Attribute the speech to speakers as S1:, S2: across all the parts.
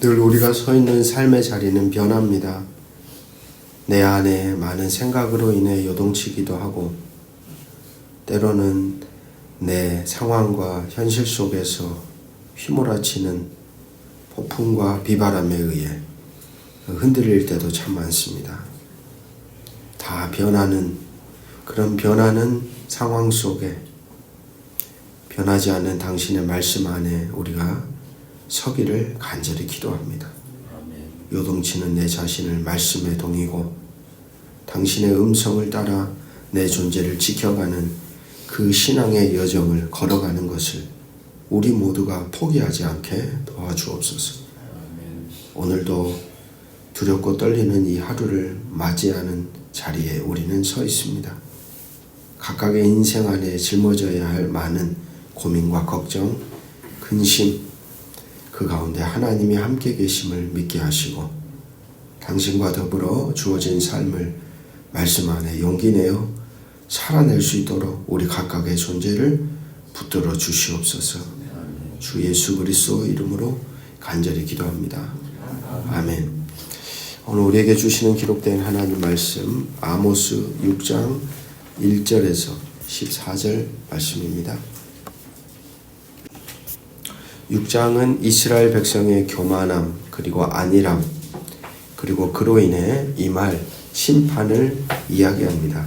S1: 늘 우리가 서 있는 삶의 자리는 변합니다. 내 안에 많은 생각으로 인해 요동치기도 하고, 때로는 내 상황과 현실 속에서 휘몰아치는 폭풍과 비바람에 의해 흔들릴 때도 참 많습니다. 다 변하는 그런 변하는 상황 속에 변하지 않는 당신의 말씀 안에 우리가 서기를 간절히 기도합니다. 요동치는 내 자신을 말씀에 동이고 당신의 음성을 따라 내 존재를 지켜가는 그 신앙의 여정을 걸어가는 것을 우리 모두가 포기하지 않게 도와주옵소서. 오늘도 두렵고 떨리는 이 하루를 맞이하는 자리에 우리는 서 있습니다. 각각의 인생 안에 짊어져야 할 많은 고민과 걱정, 근심, 그 가운데 하나님이 함께 계심을 믿게 하시고 당신과 더불어 주어진 삶을 말씀 안에 용기 내어 살아낼 수 있도록 우리 각각의 존재를 붙들어 주시옵소서. 주 예수 그리스도 이름으로 간절히 기도합니다. 아멘. 오늘 우리에게 주시는 기록된 하나님 말씀 아모스 6장 1절에서 14절 말씀입니다. 6장은 이스라엘 백성의 교만함 그리고 안일함 그리고 그로 인해 임할 심판을 이야기합니다.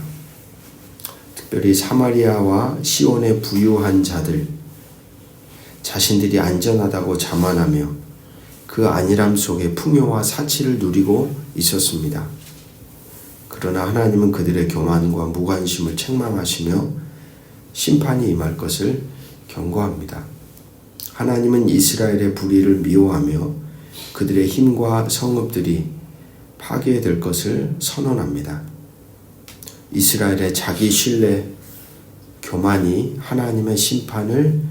S1: 특별히 사마리아와 시온의 부유한 자들 자신들이 안전하다고 자만하며 그 안일함 속에 풍요와 사치를 누리고 있었습니다. 그러나 하나님은 그들의 교만과 무관심을 책망하시며 심판이 임할 것을 경고합니다. 하나님은 이스라엘의 불의를 미워하며 그들의 힘과 성읍들이 파괴될 것을 선언합니다. 이스라엘의 자기 신뢰, 교만이 하나님의 심판을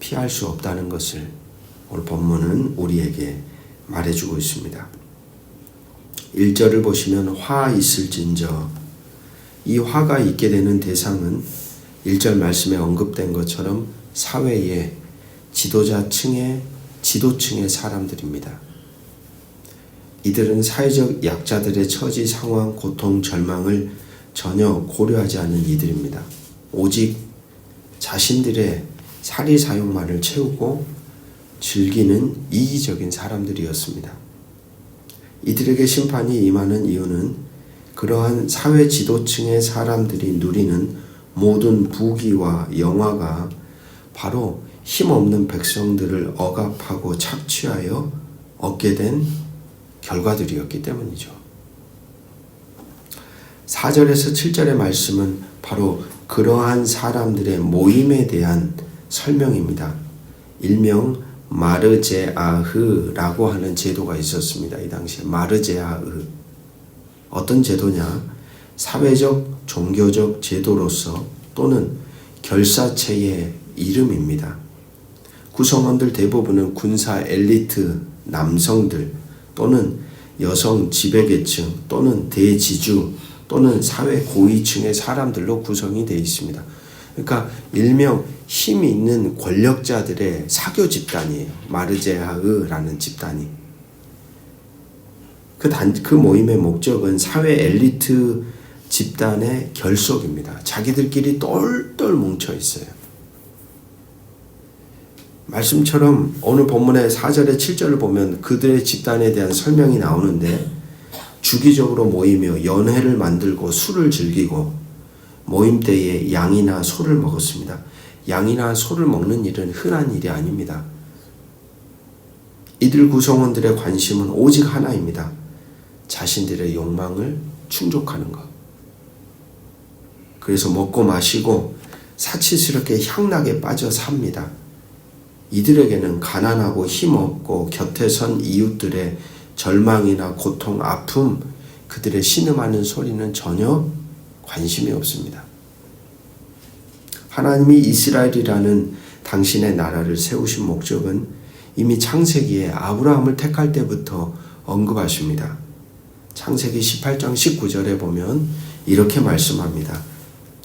S1: 피할 수 없다는 것을 오늘 본문은 우리에게 말해주고 있습니다. 1절을 보시면 화 있을진저 이 화가 있게 되는 대상은 1절 말씀에 언급된 것처럼 사회의 지도자층의 지도층의 사람들입니다. 이들은 사회적 약자들의 처지, 상황, 고통, 절망을 전혀 고려하지 않는 이들입니다. 오직 자신들의 사리 사욕만을 채우고 즐기는 이기적인 사람들이었습니다. 이들에게 심판이 임하는 이유는 그러한 사회 지도층의 사람들이 누리는 모든 부귀와 영화가 바로 힘없는 백성들을 억압하고 착취하여 얻게 된 결과들이었기 때문이죠. 4절에서 7절의 말씀은 바로 그러한 사람들의 모임에 대한 설명입니다. 일명 마르제아흐라고 하는 제도가 있었습니다. 이 당시에 마르제아흐 어떤 제도냐? 사회적 종교적 제도로서 또는 결사체의 이름입니다. 구성원들 대부분은 군사 엘리트 남성들 또는 여성 지배계층 또는 대지주 또는 사회 고위층의 사람들로 구성이 되어 있습니다. 그러니까 일명 힘이 있는 권력자들의 사교 집단이에요. 마르제하으라는 집단이. 그 단, 그 모임의 목적은 사회 엘리트 집단의 결속입니다. 자기들끼리 똘똘 뭉쳐 있어요. 말씀처럼 오늘 본문의 4절에 7절을 보면 그들의 집단에 대한 설명이 나오는데 주기적으로 모이며 연회를 만들고 술을 즐기고 모임 때에 양이나 소를 먹었습니다. 양이나 소를 먹는 일은 흔한 일이 아닙니다. 이들 구성원들의 관심은 오직 하나입니다. 자신들의 욕망을 충족하는 것. 그래서 먹고 마시고 사치스럽게 향락에 빠져 삽니다. 이들에게는 가난하고 힘없고 곁에 선 이웃들의 절망이나 고통, 아픔, 그들의 신음하는 소리는 전혀 관심이 없습니다. 하나님이 이스라엘이라는 당신의 나라를 세우신 목적은 이미 창세기에 아브라함을 택할 때부터 언급하십니다. 창세기 18장 19절에 보면 이렇게 말씀합니다.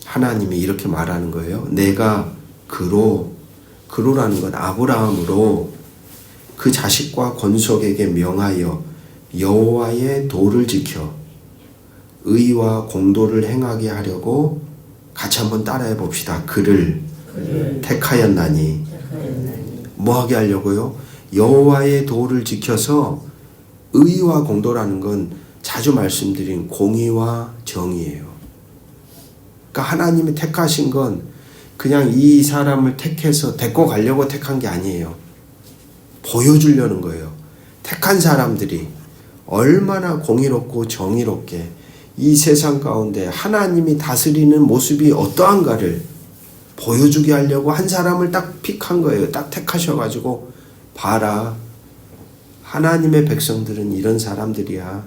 S1: 하나님이 이렇게 말하는 거예요. 내가 그로 그로라는 건 아브라함으로 그 자식과 권속에게 명하여 여호와의 도를 지켜 의와 공도를 행하게 하려고 같이 한번 따라해 봅시다. 그를 택하였나니
S2: 택하였나니
S1: 뭐 하게 하려고요? 여호와의 도를 지켜서 의와 공도라는 건 자주 말씀드린 공의와 정의예요. 그러니까 하나님이 택하신 건 그냥 이 사람을 택해서 데리고 가려고 택한 게 아니에요. 보여주려는 거예요. 택한 사람들이 얼마나 공의롭고 정의롭게 이 세상 가운데 하나님이 다스리는 모습이 어떠한가를 보여주게 하려고 한 사람을 딱 픽한 거예요. 딱 택하셔가지고 봐라. 하나님의 백성들은 이런 사람들이야.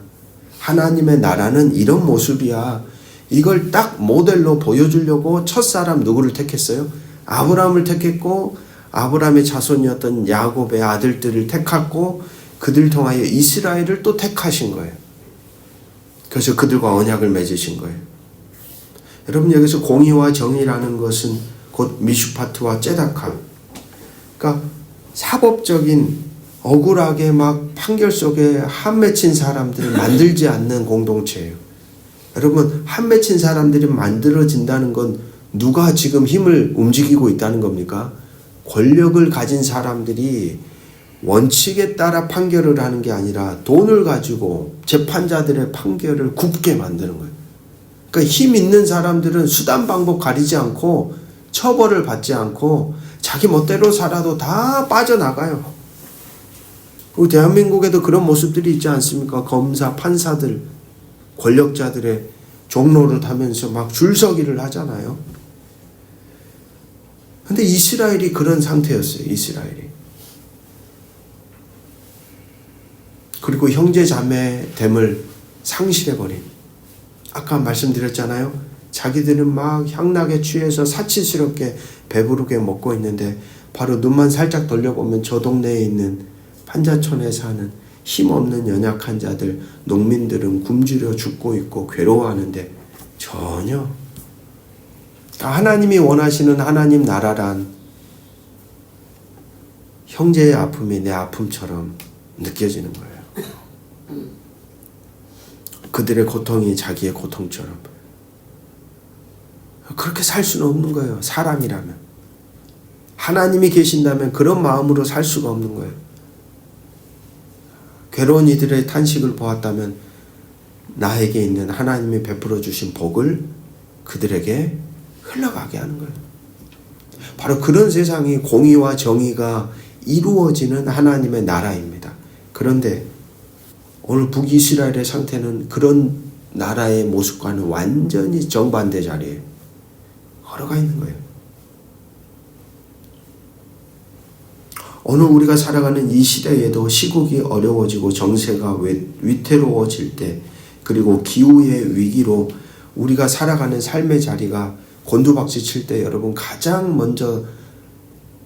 S1: 하나님의 나라는 이런 모습이야. 이걸 딱 모델로 보여주려고 첫 사람 누구를 택했어요? 아브라함을 택했고 아브라함의 자손이었던 야곱의 아들들을 택했고 그들 통하여 이스라엘을 또 택하신 거예요. 그래서 그들과 언약을 맺으신 거예요. 여러분 여기서 공의와 정의라는 것은 곧 미슈파트와 째다카. 그러니까 사법적인 억울하게 막 판결 속에 한 맺힌 사람들을 만들지 않는 공동체예요. 여러분 한 맺힌 사람들이 만들어진다는 건 누가 지금 힘을 움직이고 있다는 겁니까? 권력을 가진 사람들이 원칙에 따라 판결을 하는 게 아니라 돈을 가지고 재판자들의 판결을 굽게 만드는 거예요. 그러니까 힘 있는 사람들은 수단 방법 가리지 않고 처벌을 받지 않고 자기 멋대로 살아도 다 빠져나가요. 우리 대한민국에도 그런 모습들이 있지 않습니까? 검사, 판사들, 권력자들의 종로를 타면서 막 줄서기를 하잖아요. 근데 이스라엘이 그런 상태였어요. 이스라엘이. 그리고 형제 자매 됨을 상실해버린. 아까 말씀드렸잖아요. 자기들은 막 향락에 취해서 사치스럽게 배부르게 먹고 있는데 바로 눈만 살짝 돌려보면 저 동네에 있는 판자촌에 사는 힘없는 연약한 자들, 농민들은 굶주려 죽고 있고 괴로워하는데 전혀 하나님이 원하시는 하나님 나라란 형제의 아픔이 내 아픔처럼 느껴지는 거예요. 그들의 고통이 자기의 고통처럼 그렇게 살 수는 없는 거예요. 사람이라면 하나님이 계신다면 그런 마음으로 살 수가 없는 거예요. 괴로운 이들의 탄식을 보았다면 나에게 있는 하나님이 베풀어 주신 복을 그들에게 흘러가게 하는 거예요. 바로 그런 세상이 공의와 정의가 이루어지는 하나님의 나라입니다. 그런데 오늘 북이스라엘의 상태는 그런 나라의 모습과는 완전히 정반대 자리에 걸어가 있는 거예요. 오늘 우리가 살아가는 이 시대에도 시국이 어려워지고 정세가 위태로워질 때 그리고 기후의 위기로 우리가 살아가는 삶의 자리가 곤두박질 칠 때 여러분 가장 먼저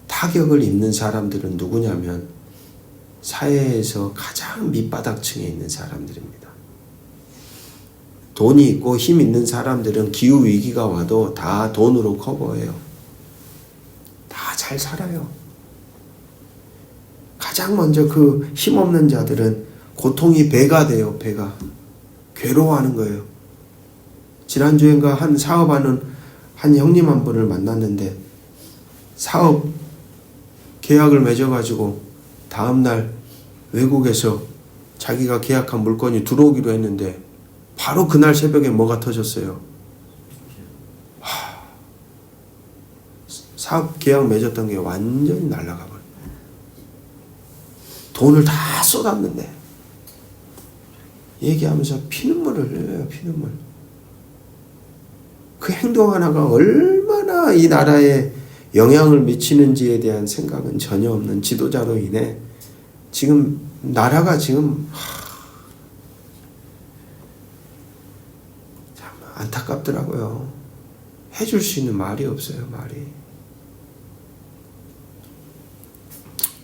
S1: 타격을 입는 사람들은 누구냐면 사회에서 가장 밑바닥층에 있는 사람들입니다. 돈이 있고 힘 있는 사람들은 기후 위기가 와도 다 돈으로 커버해요. 다 잘 살아요. 가장 먼저 그 힘없는 자들은 고통이 배가 돼요, 배가. 괴로워하는 거예요. 지난주엔가 한 사업하는 한 형님 한 분을 만났는데 사업 계약을 맺어가지고 다음날 외국에서 자기가 계약한 물건이 들어오기로 했는데 바로 그날 새벽에 뭐가 터졌어요. 하, 사업 계약 맺었던 게 완전히 버려. 돈을 다 쏟았는데 얘기하면서 피눈물을 흘려요. 피눈물. 그 행동 하나가 얼마나 이 나라에 영향을 미치는지에 대한 생각은 전혀 없는 지도자로 인해 지금 나라가 지금 참 안타깝더라고요. 해줄 수 있는 말이 없어요, 말이.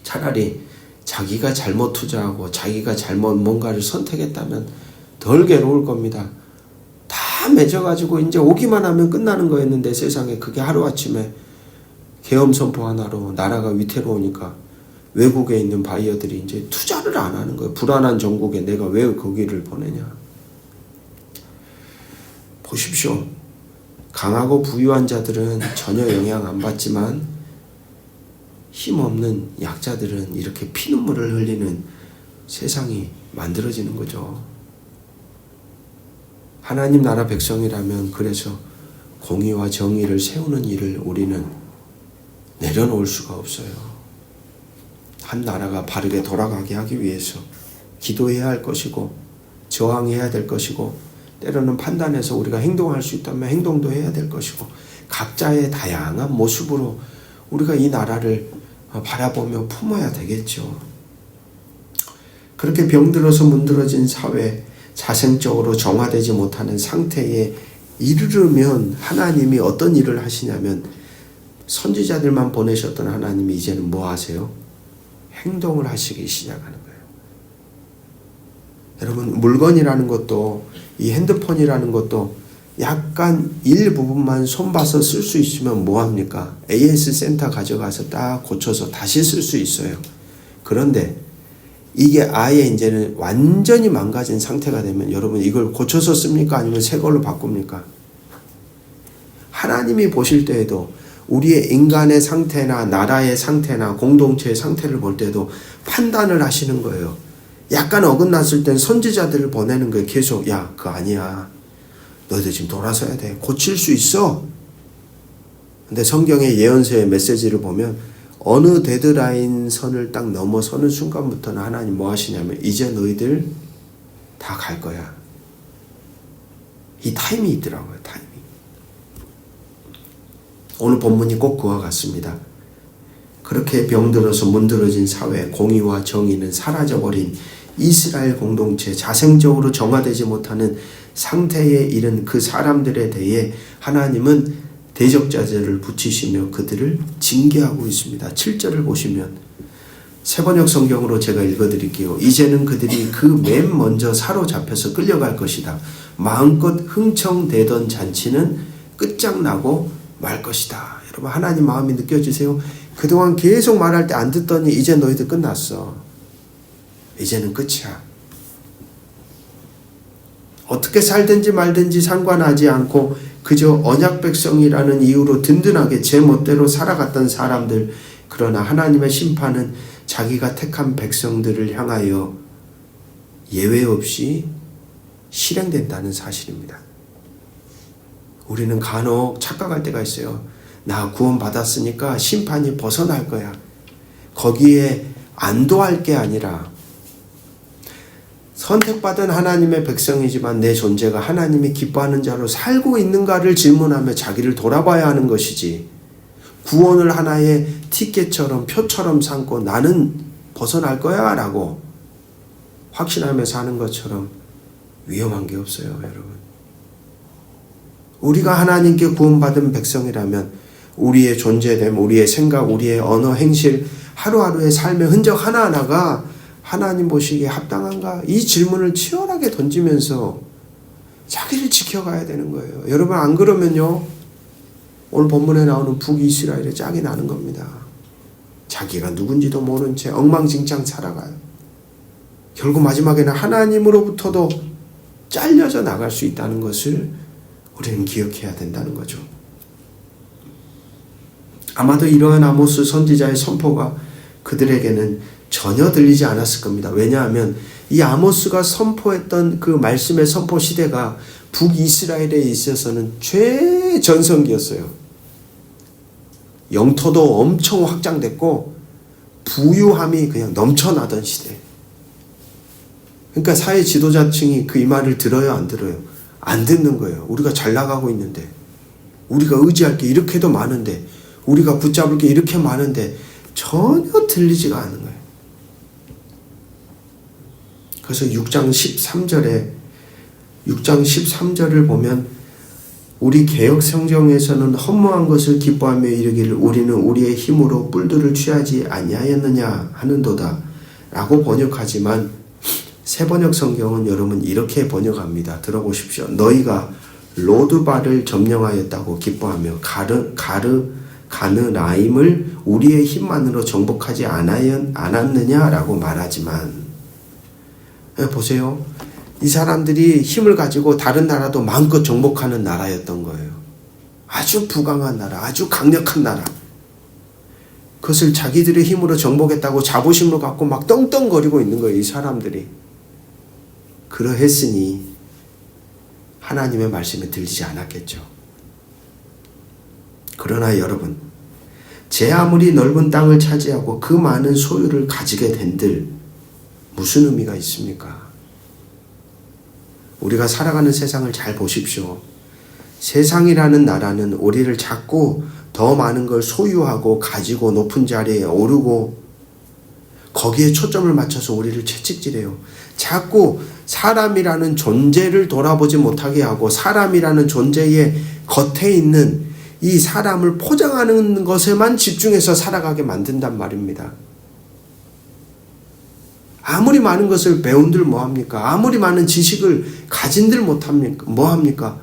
S1: 차라리 자기가 잘못 투자하고 자기가 잘못 뭔가를 선택했다면 덜 괴로울 겁니다. 다 맺어가지고 이제 오기만 하면 끝나는 거였는데 세상에 그게 하루아침에 계엄 선포 하나로 나라가 위태로우니까 외국에 있는 바이어들이 이제 투자를 안 하는 거예요. 불안한 전국에 내가 왜 거기를 보내냐. 보십시오. 강하고 부유한 자들은 전혀 영향 안 받지만 힘없는 약자들은 이렇게 피눈물을 흘리는 세상이 만들어지는 거죠. 하나님 나라 백성이라면 그래서 공의와 정의를 세우는 일을 우리는 내려놓을 수가 없어요. 한 나라가 바르게 돌아가게 하기 위해서 기도해야 할 것이고 저항해야 될 것이고 때로는 판단해서 우리가 행동할 수 있다면 행동도 해야 될 것이고 각자의 다양한 모습으로 우리가 이 나라를 바라보며 품어야 되겠죠. 그렇게 병들어서 문드러진 사회, 자생적으로 정화되지 못하는 상태에 이르르면 하나님이 어떤 일을 하시냐면 선지자들만 보내셨던 하나님이 이제는 뭐 하세요? 행동을 하시기 시작하는 거예요. 여러분, 물건이라는 것도 이 핸드폰이라는 것도 약간 일부분만 손봐서 쓸 수 있으면 뭐합니까? AS 센터 가져가서 딱 고쳐서 다시 쓸 수 있어요. 그런데 이게 아예 이제는 완전히 망가진 상태가 되면 여러분 이걸 고쳐서 씁니까? 아니면 새 걸로 바꿉니까? 하나님이 보실 때에도 우리의 인간의 상태나 나라의 상태나 공동체의 상태를 볼 때도 판단을 하시는 거예요. 약간 어긋났을 땐 선지자들을 보내는 거예요. 계속 야 그거 아니야. 너희들 지금 돌아서야 돼. 고칠 수 있어. 근데 성경의 예언서의 메시지를 보면 어느 데드라인 선을 딱 넘어서는 순간부터는 하나님 뭐 하시냐면 이제 너희들 다 갈 거야. 이 타임이 있더라고요. 타임이. 오늘 본문이 꼭 그와 같습니다. 그렇게 병들어서 문드러진 사회, 공의와 정의는 사라져버린 이스라엘 공동체, 자생적으로 정화되지 못하는 상태에 이른 그 사람들에 대해 하나님은 대적자들을 붙이시며 그들을 징계하고 있습니다. 7절을 보시면 세번역 성경으로 제가 읽어드릴게요. 이제는 그들이 그 맨 먼저 사로잡혀서 끌려갈 것이다. 마음껏 흥청대던 잔치는 끝장나고 말 것이다. 여러분 하나님 마음이 느껴지세요? 그동안 계속 말할 때 안 듣더니 이제 너희들 끝났어. 이제는 끝이야. 어떻게 살든지 말든지 상관하지 않고 그저 언약 백성이라는 이유로 든든하게 제 멋대로 살아갔던 사람들 그러나 하나님의 심판은 자기가 택한 백성들을 향하여 예외 없이 실행된다는 사실입니다. 우리는 간혹 착각할 때가 있어요. 나 구원받았으니까 심판이 벗어날 거야. 거기에 안도할 게 아니라 선택받은 하나님의 백성이지만 내 존재가 하나님이 기뻐하는 자로 살고 있는가를 질문하며 자기를 돌아봐야 하는 것이지. 구원을 하나의 티켓처럼 표처럼 삼고 나는 벗어날 거야 라고 확신하며 사는 것처럼 위험한 게 없어요, 여러분. 우리가 하나님께 구원받은 백성이라면 우리의 존재됨, 우리의 생각, 우리의 언어, 행실, 하루하루의 삶의 흔적 하나하나가 하나님 보시기에 합당한가? 이 질문을 치열하게 던지면서 자기를 지켜가야 되는 거예요. 여러분, 안 그러면요, 오늘 본문에 나오는 북이스라엘의 짝이 나는 겁니다. 자기가 누군지도 모른 채 엉망진창 살아가요. 결국 마지막에는 하나님으로부터도 잘려져 나갈 수 있다는 것을 우리는 기억해야 된다는 거죠. 아마도 이러한 아모스 선지자의 선포가 그들에게는 전혀 들리지 않았을 겁니다. 왜냐하면 이 아모스가 선포했던 그 말씀의 선포 시대가 북이스라엘에 있어서는 최전성기였어요. 영토도 엄청 확장됐고 부유함이 그냥 넘쳐나던 시대. 그러니까 사회 지도자층이 그 이 말을 들어요, 안 들어요? 안 듣는 거예요. 우리가 잘 나가고 있는데, 우리가 의지할 게 이렇게도 많은데, 우리가 붙잡을 게 이렇게 많은데 전혀 들리지가 않는 거예요. 그래서 6장 13절에 6장 13절을 보면 우리 개혁 성경에서는 허무한 것을 기뻐하며 이르기를 우리는 우리의 힘으로 뿔들을 취하지 아니하였느냐 하는도다 라고 번역하지만 새 번역 성경은 여러분 이렇게 번역합니다. 들어보십시오. 너희가 로드바를 점령하였다고 기뻐하며 가르 가르 가느라임을 우리의 힘만으로 정복하지 않았- 않았느냐라고 말하지만 예, 보세요. 이 사람들이 힘을 가지고 다른 나라도 마음껏 정복하는 나라였던 거예요. 아주 부강한 나라, 아주 강력한 나라. 그것을 자기들의 힘으로 정복했다고 자부심을 갖고 막 떵떵거리고 있는 거예요, 이 사람들이. 그러했으니 하나님의 말씀에 들리지 않았겠죠. 그러나 여러분, 제 아무리 넓은 땅을 차지하고 그 많은 소유를 가지게 된들 무슨 의미가 있습니까? 우리가 살아가는 세상을 잘 보십시오. 세상이라는 나라는 우리를 자꾸 더 많은 걸 소유하고 가지고 높은 자리에 오르고 거기에 초점을 맞춰서 우리를 채찍질해요. 자꾸 사람이라는 존재를 돌아보지 못하게 하고 사람이라는 존재의 겉에 있는 이 사람을 포장하는 것에만 집중해서 살아가게 만든단 말입니다. 아무리 많은 것을 배운들 뭐합니까? 아무리 많은 지식을 가진들 못합니까? 뭐합니까?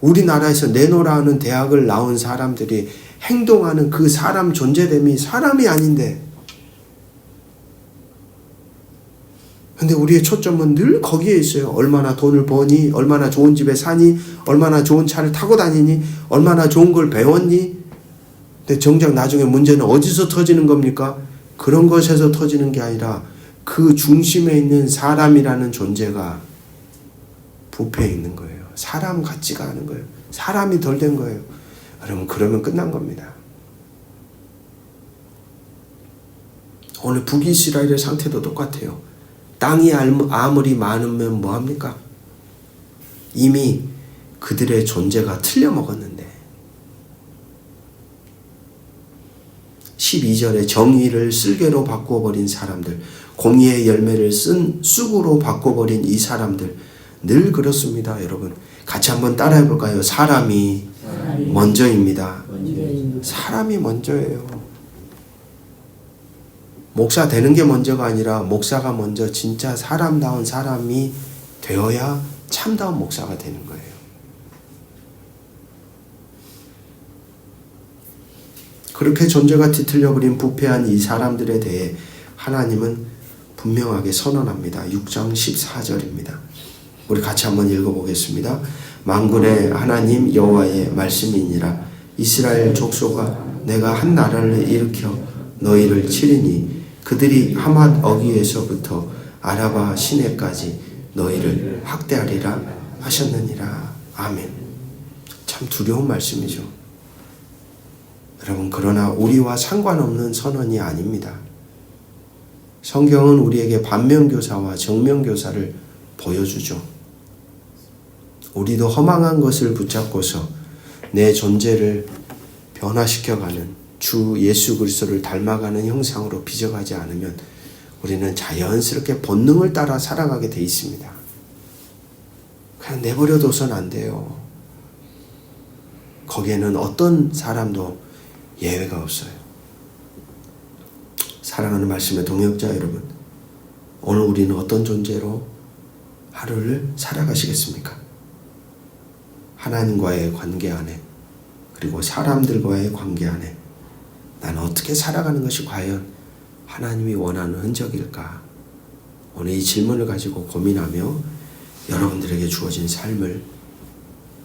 S1: 우리나라에서 내노라 하는 대학을 나온 사람들이 행동하는 그 사람 존재됨이 사람이 아닌데 근데 우리의 초점은 늘 거기에 있어요. 얼마나 돈을 버니, 얼마나 좋은 집에 사니, 얼마나 좋은 차를 타고 다니니, 얼마나 좋은 걸 배웠니. 근데 정작 나중에 문제는 어디서 터지는 겁니까? 그런 것에서 터지는 게 아니라 그 중심에 있는 사람이라는 존재가 부패해 있는 거예요. 사람 같지가 않은 거예요. 사람이 덜 된 거예요. 여러분, 그러면 끝난 겁니다. 오늘 북이스라엘의 상태도 똑같아요. 땅이 아무리 많으면 뭐합니까? 이미 그들의 존재가 틀려먹었는데 12절에 정의를 쓸개로 바꾸어버린 사람들 공의의 열매를 쓴 쑥으로 바꿔버린 이 사람들. 늘 그렇습니다 여러분. 같이 한번 따라해 볼까요? 사람이 먼저입니다. 사람이 먼저예요. 목사 되는 게 먼저가 아니라 목사가 먼저 진짜 사람다운 사람이 되어야 참다운 목사가 되는 거예요. 그렇게 존재가 뒤틀려 버린 부패한 이 사람들에 대해 하나님은 분명하게 선언합니다. 6장 14절입니다. 우리 같이 한번 읽어보겠습니다. 만군의 하나님 여호와의 말씀이니라 이스라엘 족속아 내가 한 나라를 일으켜 너희를 치리니 그들이 하맛 어기에서부터 아라바 시내까지 너희를 학대하리라 하셨느니라. 아멘. 참 두려운 말씀이죠. 여러분, 그러나 우리와 상관없는 선언이 아닙니다. 성경은 우리에게 반면교사와 정면교사를 보여주죠. 우리도 허망한 것을 붙잡고서 내 존재를 변화시켜가는 주 예수 그리스도를 닮아가는 형상으로 빚어가지 않으면 우리는 자연스럽게 본능을 따라 살아가게 돼 있습니다. 그냥 내버려둬선 안 돼요. 거기에는 어떤 사람도 예외가 없어요. 사랑하는 말씀의 동역자 여러분, 오늘 우리는 어떤 존재로 하루를 살아가시겠습니까? 하나님과의 관계 안에, 그리고 사람들과의 관계 안에, 나는 어떻게 살아가는 것이 과연 하나님이 원하는 흔적일까? 오늘 이 질문을 가지고 고민하며 여러분들에게 주어진 삶을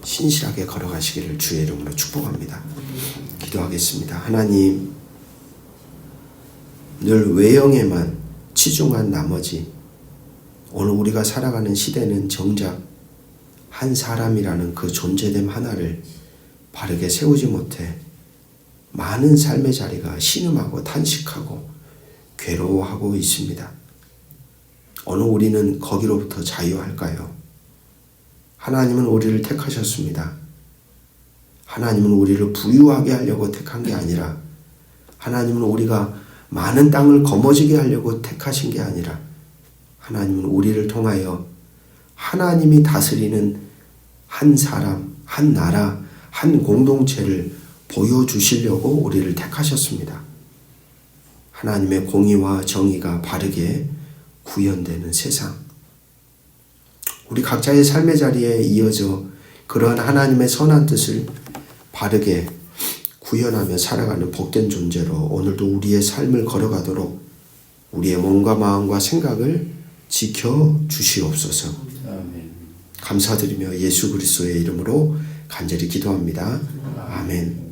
S1: 신실하게 걸어가시기를 주의 이름으로 축복합니다. 기도하겠습니다. 하나님, 늘 외형에만 치중한 나머지 오늘 우리가 살아가는 시대는 정작 한 사람이라는 그 존재됨 하나를 바르게 세우지 못해 많은 삶의 자리가 신음하고 탄식하고 괴로워하고 있습니다. 오늘 우리는 거기로부터 자유할까요? 하나님은 우리를 택하셨습니다. 하나님은 우리를 부유하게 하려고 택한 게 아니라 하나님은 우리가 많은 땅을 거머쥐게 하려고 택하신 게 아니라 하나님은 우리를 통하여 하나님이 다스리는 한 사람, 한 나라, 한 공동체를 보여주시려고 우리를 택하셨습니다. 하나님의 공의와 정의가 바르게 구현되는 세상. 우리 각자의 삶의 자리에 이어져 그러한 하나님의 선한 뜻을 바르게 구현하며 살아가는 복된 존재로 오늘도 우리의 삶을 걸어가도록 우리의 몸과 마음과 생각을 지켜 주시옵소서.
S2: 아멘.
S1: 감사드리며 예수 그리스도의 이름으로 간절히 기도합니다. 아멘.